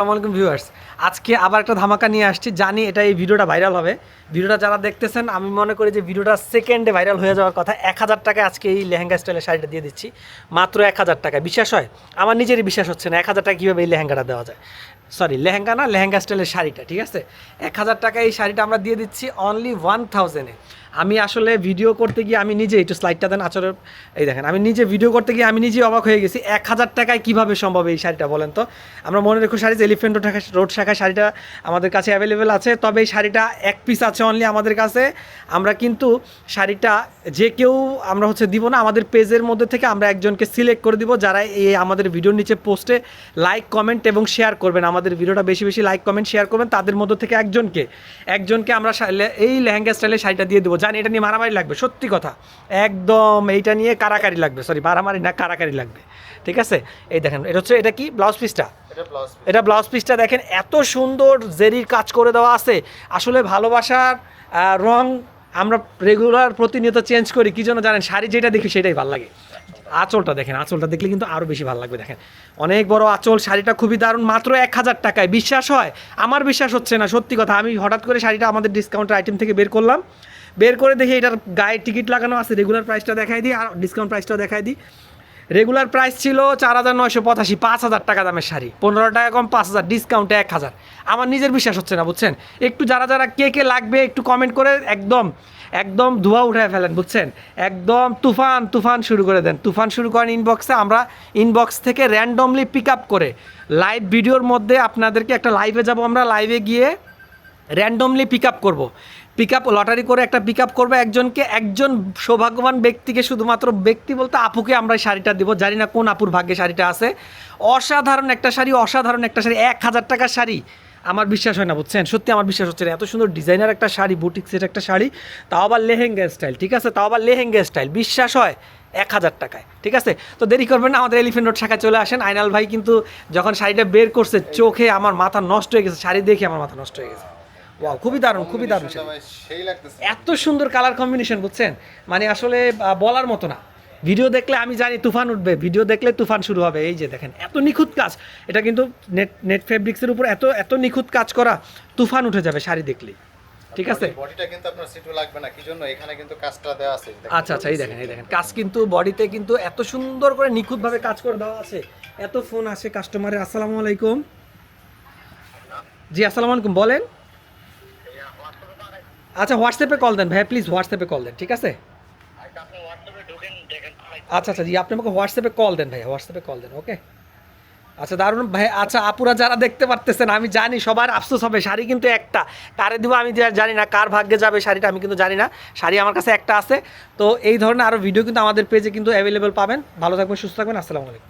আসসালামাইকুম ভিউয়ার্স আজকে আবার একটা ধামাকা নিয়ে আসছি। জানি এটা এই ভিডিওটা ভাইরাল হবে। ভিডিওটা যারা দেখতেছেন, আমি মনে করি যে ভিডিওটা সেকেন্ডে ভাইরাল হয়ে যাওয়ার কথা। এক হাজার টাকায় আজকে এই লেহেঙ্গা স্টাইলের শাড়িটা দিয়ে দিচ্ছি। মাত্র এক হাজার টাকা বিশ্বাস হয়? আমার নিজেরই বিশ্বাস হচ্ছে না। এক হাজার টাকা কীভাবে এই লেহেঙ্গাটা দেওয়া যায়? সরি, লেহেঙ্গা না, লেহেঙ্গা স্টাইলের শাড়িটা, ঠিক আছে? এক হাজার টাকায় এই শাড়িটা আমরা দিয়ে দিচ্ছি অনলি ওয়ান থাউজেন্ডে আমি আসলে ভিডিও করতে গিয়ে আমি নিজে, একটু স্লাইডটা দেন, আচরের এই দেখেন, আমি নিজে ভিডিও করতে গিয়ে আমি নিজে অবাক হয়ে গেছি, এক হাজার টাকায় কীভাবে সম্ভব এই শাড়িটা, বলেন তো? আমরা মনে রেখো শাড়ি এলিফেন্ট রোড শাখা শাড়িটা আমাদের কাছে অ্যাভেলেবেল আছে, তবে এই শাড়িটা এক পিস আছে অনলি আমাদের কাছে। আমরা কিন্তু শাড়িটা যে কেউ আমরা হচ্ছে দিব না, আমাদের পেজের মধ্যে থেকে আমরা একজনকে সিলেক্ট করে দিব, যারা এই আমাদের ভিডিওর নিচে পোস্টে লাইক কমেন্ট এবং শেয়ার করবেন আমাদের ভিডিওটা বেশি বেশি লাইক কমেন্ট শেয়ার করবেন। তাদের মধ্যে থেকে একজনকে একজনকে আমরা এই লেহেঙ্গা স্টাইলে শাড়িটা দিয়ে দেবো। জানি এটা নিয়ে মারামারি লাগবে সত্যি কথা। একদম এইটা নিয়ে কারাকারি লাগবে সরি মারামারি না কারাকারি লাগবে। ঠিক আছে? এই দেখেন এটা হচ্ছে এটা কি? ব্লাউজ পিসটা এটা ব্লাউজ পিসটা দেখেন এত সুন্দর জেরির কাজ করে দেওয়া আছে। আসলে ভালোবাসার রং আমরা রেগুলার প্রতিনিয়ত চেঞ্জ করি। কি জন্য জানেন শাড়ি যেটা দেখি সেটাই ভালো লাগে। আঁচলটা দেখেন, আঁচলটা দেখলে কিন্তু আরও বেশি ভালো লাগবে, দেখেন। অনেক বড় আঁচল, শাড়িটা খুবই দারুণ, মাত্র এক হাজার টাকায়। বিশ্বাস হয়? আমার বিশ্বাস হচ্ছে না, সত্যি কথা। আমি হঠাৎ করে শাড়িটা আমাদের ডিসকাউন্টের আইটেম থেকে বের করলাম। বের করে দেখি এটার গায়ে টিকিট লাগানো আছে রেগুলার প্রাইসটা দেখাই দিই, আর ডিসকাউন্ট প্রাইসটাও দেখাই দিই। রেগুলার প্রাইস ছিল চার হাজার নয়শো পঁচাশি, পাঁচ হাজার টাকা দামের শাড়ি। পনেরো টাকা কম, পাঁচ হাজার ডিসকাউন্টে এক হাজার। আমার নিজের বিশ্বাস হচ্ছে না, বুঝছেন? একটু যারা যারা কে কে লাগবে একটু কমেন্ট করে, একদম একদম ধোয়া উঠায় ফেলেন, বুঝছেন? একদম তুফান তুফান শুরু করে দেন। তুফান শুরু করেন ইনবক্সে আমরা ইনবক্স থেকে র্যান্ডমলি পিক আপ করে। লাইভ ভিডিওর মধ্যে আপনাদেরকে একটা লাইভে যাব আমরা। লাইভে গিয়ে র্যান্ডমলি পিক আপ করব। পিক আপ লটারি করে একটা পিক আপ করব একজনকে। একজন সৌভাগ্যবান ব্যক্তিকে শুধুমাত্র ব্যক্তি বলতে আপুকে আমরা শাড়িটা দেবো। জানি না কোন আপুর ভাগ্যে শাড়িটা আছে। অসাধারণ একটা শাড়ি, অসাধারণ একটা শাড়ি। এক হাজার টাকার শাড়ি। আমার বিশ্বাস হয় না বুঝছেন? সত্যি আমার বিশ্বাস হচ্ছে না। এত সুন্দর ডিজাইনার একটা শাড়ি বুটিক্সের একটা শাড়ি তাও আবার লেহেঙ্গা স্টাইল ঠিক আছে? তাও আবার লেহেঙ্গা স্টাইল বিশ্বাস হয় এক হাজার টাকায় ঠিক আছে? তো দেরি করবেন না আমাদের এলিফেন্ট রোড শাখায় চলে আসেন। আইনাল ভাই কিন্তু যখন শাড়িটা বের করছে চোখে আমার মাথা নষ্ট হয়ে গেছে শাড়ি দেখে আমার মাথা নষ্ট হয়ে গেছে। ওয়াও খুবই দারুণ খুবই দারুণ এত সুন্দর কালার কম্বিনেশন বুঝছেন? মানে আসলে বলার মতো না। ভিডিও দেখলে আমি জানি তুফান উঠবে ভিডিও দেখলে তুফান শুরু হবে। এই যে দেখেন এত নিখুঁত কাজ। এটা কিন্তু নেট নেট ফেব্রিক্সের উপর এত এত নিখুঁত কাজ করা তুফান উঠে যাবে শাড়ি দেখলেই। ঠিক আছে? বডিটা কিন্তু আপনার সিটু লাগবে না কি জন্য? এখানে কিন্তু কাজটা দেওয়া আছে। দেখেন। আচ্ছা আচ্ছা এই দেখেন এই দেখেন। কাজ কিন্তু বডিতে কিন্তু এত সুন্দর করে নিখুঁতভাবে কাজ করে দেওয়া আছে। এত ফোন আসে কাস্টমারের আসসালামু আলাইকুম। জি আসসালামু আলাইকুম বলেন। আচ্ছা হোয়াটসঅ্যাপে কল দেন ভাই প্লিজ হোয়াটসঅ্যাপে কল দেন ঠিক আছে? আচ্ছা আচ্ছা জি, আপনি আমাকে হোয়াটসঅ্যাপে কল দেন ভাই হোয়াটসঅ্যাপে কল দেন ওকে আচ্ছা দারুণ ভাই আচ্ছা আপুরা যারা দেখতে পারতেছেন, আমি জানি সবার আফসোস হবে, শাড়ি কিন্তু একটা। কারে দিব আমি জানি না, কার ভাগ্যে যাবে শাড়িটা আমি কিন্তু জানি না। শাড়ি আমার কাছে একটা আছে। তো এই ধরনের আরও ভিডিও কিন্তু আমাদের পেজে কিন্তু অ্যাভেলেবেল পাবেন। ভালো থাকবেন, সুস্থ থাকবেন, আসসালামু আলাইকুম।